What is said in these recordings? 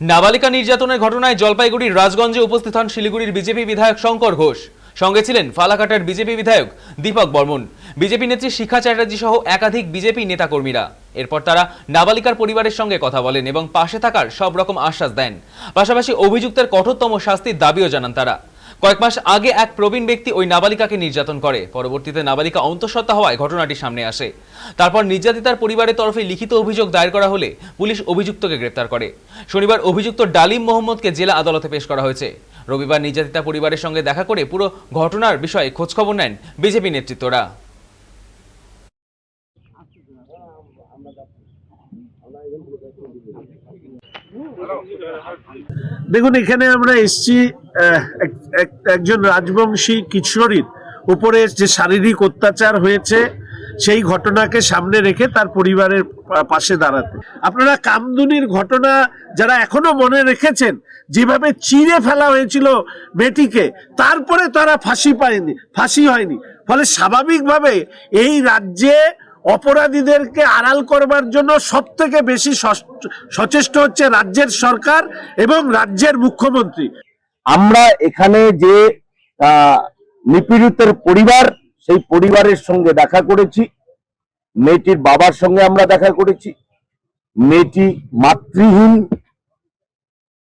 নাবালিকা নির্যাতনের ঘটনায় জলপাইগুড়ির রাজগঞ্জে উপস্থিত হন শিলিগুড়ির বিজেপি বিধায়ক শঙ্কর ঘোষ। সঙ্গে ছিলেন ফালাকাটার বিজেপি বিধায়ক দীপক বর্মন। বিজেপি নেত্রী শিখা চ্যাটার্জি সহ একাধিক বিজেপি নেতাকর্মীরা। এরপর তারা নাবালিকার পরিবারের সঙ্গে কথা বলেন এবং পাশে থাকার সব রকম আশ্বাস দেন। পাশাপাশি অভিযুক্তের কঠোরতম শাস্তির দাবিও জানান তারা। কয়েক মাস আগে এক প্রবীণ ব্যক্তি ওই নাবালিকাকে নির্যাতন করে। পরবর্তীতে নাবালিকা অন্তঃসত্ত্বা হওয়ায় ঘটনাটি সামনে আসে। তারপর নির্যাতিতার পরিবারের তরফে লিখিত অভিযোগ দায়ের করা হলে পুলিশ অভিযুক্তকে গ্রেপ্তার করে। শনিবার অভিযুক্ত ডালিম মোহাম্মদকে জেলা আদালতে পেশ করা হয়েছে। রবিবার নির্যাতিতা পরিবারের সঙ্গে দেখা করে পুরো ঘটনার বিষয়ে খোঁজখবর নেন বিজেপি নেতৃত্বরা। দেখুন, এখানে আমরা এসছি এক- এক- একজন রাজবংশী কিশোরীর উপরে যে শারীরিক অত্যাচার হয়েছে, সেই ঘটনাকে সামনে রেখে তার পরিবারের পাশে দাঁড়াতে। আপনারা কামদুনির ঘটনা যারা এখনও মনে রেখেছেন, যেভাবে চিড়ে ফেলা হয়েছিল মেয়েটিকে, তারপরে তারা ফাঁসি পায়নি, ফাঁসি হয়নি। ফলে স্বাভাবিকভাবে এই রাজ্যে অপরাধীদেরকে আড়াল করবার জন্য সব থেকে বেশি সচেষ্ট হচ্ছে রাজ্যের সরকার এবং রাজ্যের মুখ্যমন্ত্রী। আমরা এখানে যে নিপীড়িতের পরিবার, সেই পরিবারের সঙ্গে দেখা করেছি। মেয়েটির বাবার সঙ্গে আমরা দেখা করেছি। মেয়েটি মাতৃহীন,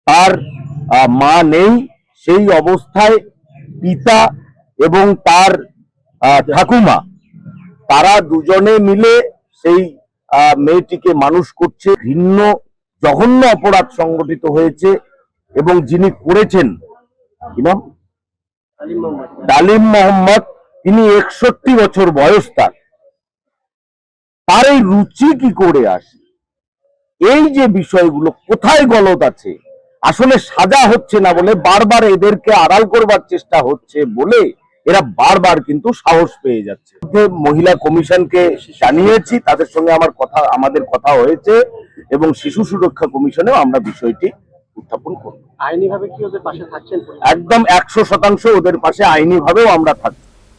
তার মা নেই, সেই অবস্থায় পিতা এবং তার ঠাকুমা তারা দুজনে মিলে সেই মেয়েটিকে মানুষ করছে। ভিন্ন জঘন্য অপরাধ সংগঠিত হয়েছে এবং যিনি করেছেন কি নাম? ডালিম মোহাম্মদ। তিনি একষট্টি বছর বয়স তার। তার এই রুচি কি করে আসে? এই যে বিষয়গুলো কোথায় গলত আছে? আসলে সাজা হচ্ছে না বলে বারবার এদেরকে আড়াল করবার চেষ্টা হচ্ছে বলে এরা বারবার কিন্তু সাহস পেয়ে যাচ্ছে। মহিলা কমিশনকে জানিয়েছি তাদের সঙ্গে আমার কথা আমাদের কথা হয়েছে এবং শিশু সুরক্ষা কমিশনেও আমরা বিষয়টি উত্থাপন করব। আইনিভাবে কি ওদের পাশে থাকছেন? একদম একশো শতাংশ ওদের পাশে আইনি ভাবেও আমরা থাকছি।